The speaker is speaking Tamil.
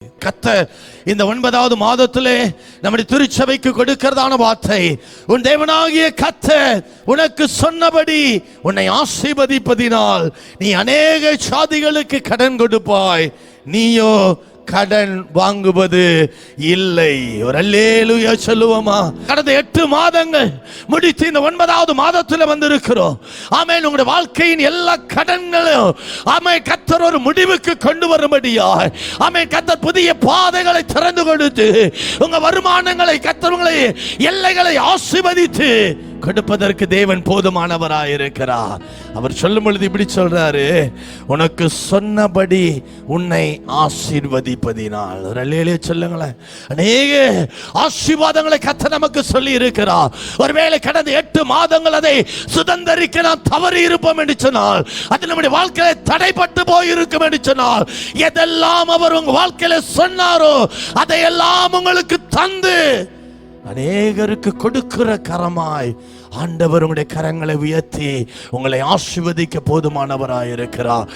கத்த இந்த ஒன்பதாவது மாதத்திலே நம்முடைய திருச்சபைக்கு கொடுக்கிறதான வார்த்தை உன் தேவனாகிய கத்த உனக்கு சொன்னபடி உன்னை ஆசீர்வதிப்பதினால் நீ அநேக சாதிகளுக்கு கடன் கொடுப்பாய். நீயோ கடன் வாங்குவது இல்லை. ஒரு அல்லேலுயா சொல்லுவோமா? கடந்த எட்டு மாதங்கள் முடித்து இந்த ஒன்பதாவது மாதத்துல வந்திருக்கிறோம். ஆமென் உங்களுடைய வாழ்க்கையின் எல்லா கடன்களும் ஆமை கத்தர் ஒரு முடிவுக்கு கொண்டு வரும்படியா ஆமை கத்தர் புதிய பாதைகளை திறந்து கொடுத்து உங்க வருமானங்களை கத்தவங்களை எல்லைகளை ஆசிர்வதித்து கொடுப்பதற்கு தேவன் போதுமானவராக இருக்கிறார் அவர் சொல்லும் பொழுது இப்படி சொல்றாரு உனக்கு சொன்னபடி உன்னை ஆசீர்வதிப்பதினால். ஒரு சொல்லுங்களேன். அநேக ஆசீர்வாதங்களை கத்த நமக்கு சொல்லி இருக்கிறார் ஒருவேளை கடந்த எட்டு மாதங்கள் அதை சுதந்திரிக்க நாம் தவறி இருப்போம் என்று சொன்னால் அது நம்முடைய வாழ்க்கையில தடைப்பட்டு போயிருக்கும் என்று சொன்னால் எதெல்லாம் அவர் உங்க வாழ்க்கையில சொன்னாரோ அதையெல்லாம் உங்களுக்கு தந்து அநேகருக்கு கொடுக்கிற கரமாய் ஆண்டவர் உங்களுடைய கரங்களை உயர்த்தி உங்களை ஆசிர்வதிக்க போதுமானவராய் இருக்கிறார்